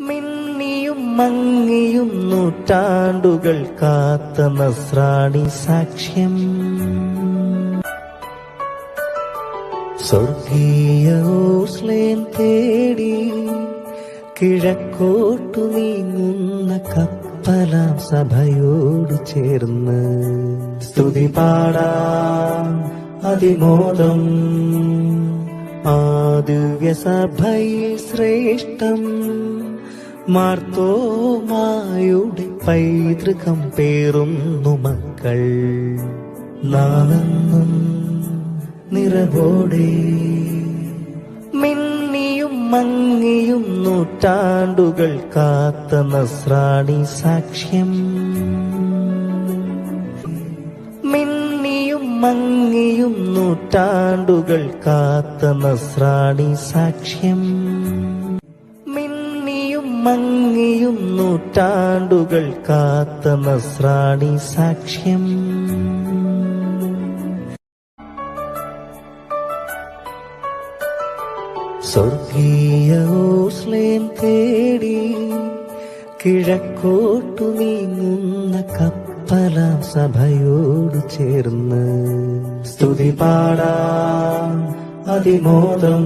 മിന്നിയും മങ്ങിയും നൂറ്റാണ്ടുകൾ കാത്ത നസ്രാണി സാക്ഷ്യം. സ്വർഗീയ ഓസ്ലേൻ തേടി കിഴക്കോട്ടു നീങ്ങുന്ന കപ്പലാം സഭയോട് ചേർന്ന് സ്തുതി പാടാം അതിമോദം. ആ ദിവ്യസഭയിൽ ശ്രേഷ്ഠം. മാർത്തോമായുടെ പൈതൃകം പേറുന്നു മക്കൾ. നാളെന്നും നിറവോടെ. മിന്നിയും മങ്ങിയും നൂറ്റാണ്ടുകൾ കാത്ത നസ്രാണി സാക്ഷ്യം. മിന്നിയും മങ്ങിയും നൂറ്റാണ്ടുകൾ കാത്ത നസ്രാണി സാക്ഷ്യം. മങ്ങിയും നൂറ്റാണ്ടുകൾ കാത്ത നസ്രാണി സാക്ഷ്യം. സ്വർഗീയ ഓസ്ലേം തേടി കിഴക്കോട്ടു നീങ്ങുന്ന കപ്പല സഭയോട് ചേർന്ന് സ്തുതി പാടാം അതിമോദം.